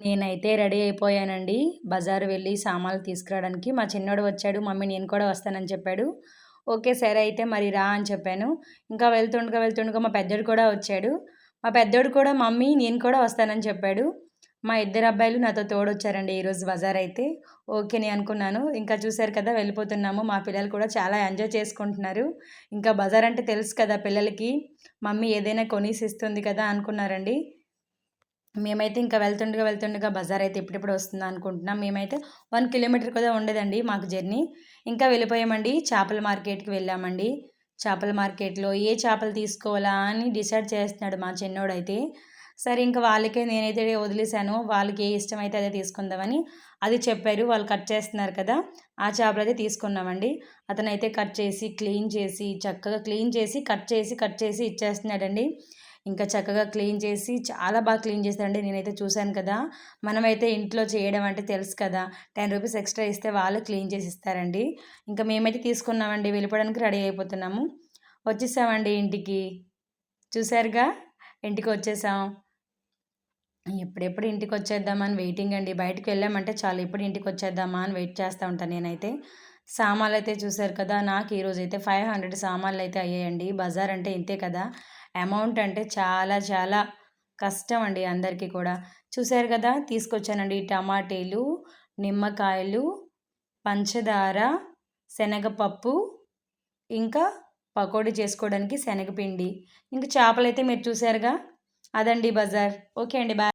నేనైతే రెడీ అయిపోయానండి. బజారు వెళ్ళి సామాన్లు తీసుకురావడానికి. మా చిన్నోడు వచ్చాడు. మమ్మీ నేను కూడా వస్తానని చెప్పాడు. ఓకే సరే అయితే మరి రా అని చెప్పాను. ఇంకా వెళ్తుండగా వెళ్తుండగా మా పెద్దోడు కూడా వచ్చాడు. మా పెద్దోడు కూడా మమ్మీ నేను కూడా వస్తానని చెప్పాడు. మా ఇద్దరు అబ్బాయిలు నాతో తోడొచ్చారండి ఈరోజు బజార్ అయితే. ఓకే నేను అనుకున్నాను. ఇంకా చూశారు కదా వెళ్ళిపోతున్నాము. మా పిల్లలు కూడా చాలా ఎంజాయ్ చేసుకుంటున్నారు. ఇంకా బజార్ అంటే తెలుసు కదా పిల్లలకి. మమ్మీ ఏదైనా కొనేసి ఇస్తుంది కదా అనుకున్నారండి. మేమైతే ఇంకా వెళ్తుండగా వెళ్తుండగా బజార్ అయితే ఎప్పుడెప్పుడు వస్తుందా అనుకుంటున్నాం. మేమైతే వన్ కిలోమీటర్ కూడా ఉండదండి మాకు జర్నీ. ఇంకా వెళ్ళిపోయామండి చేపల మార్కెట్కి వెళ్ళామండి. చేపల మార్కెట్లో ఏ చేపలు తీసుకోవాలా అని డిసైడ్ చేస్తున్నాడు మా చిన్నోడైతే. సరే ఇంకా వాళ్ళకే నేనైతే వదిలేశాను. వాళ్ళకి ఏ ఇష్టమైతే అదే తీసుకుందామని అది చెప్పారు. వాళ్ళు కట్ చేస్తున్నారు కదా ఆ చేపలు అయితే తీసుకున్నామండి. అతనైతే కట్ చేసి క్లీన్ చేసి చక్కగా క్లీన్ చేసి కట్ చేసి కట్ చేసి ఇచ్చేస్తున్నాడండి. ఇంకా చక్కగా క్లీన్ చేసి చాలా బాగా క్లీన్ చేస్తారండి నేనైతే చూశాను కదా. మనమైతే ఇంట్లో చేయడం అంటే తెలుసు కదా. టెన్ రూపీస్ ఎక్స్ట్రా ఇస్తే వాళ్ళు క్లీన్ చేసి ఇస్తారండి ఇంకా మేమైతే తీసుకున్నామండి. వెళ్ళిపోవడానికి రెడీ అయిపోతున్నాము. వచ్చేసామండి ఇంటికి. చూసారుగా ఇంటికి వచ్చేసాం. ఎప్పుడెప్పుడు ఇంటికి వచ్చేద్దామని వెయిటింగ్ అండి. బయటకు వెళ్ళామంటే చాలు ఎప్పుడు ఇంటికి వచ్చేద్దామా అని వెయిట్ చేస్తూ ఉంటాను నేనైతే. సామాన్లు అయితే చూశారు కదా నాకు ఈరోజు అయితే ఫైవ్ హండ్రెడ్ సామాన్లు అయితే అయ్యాయండి. బజార్ అంటే ఇంతే కదా అమౌంట్ అంటే చాలా చాలా కష్టం అండి అందరికీ కూడా. చూశారు కదా తీసుకొచ్చానండి టమాటీలు నిమ్మకాయలు పంచదార శనగపప్పు ఇంకా పకోడీ చేసుకోవడానికి శనగపిండి. ఇంకా చేపలు అయితే మీరు చూసారుగా అదండి బజార్. ఓకే అండి బాయ్.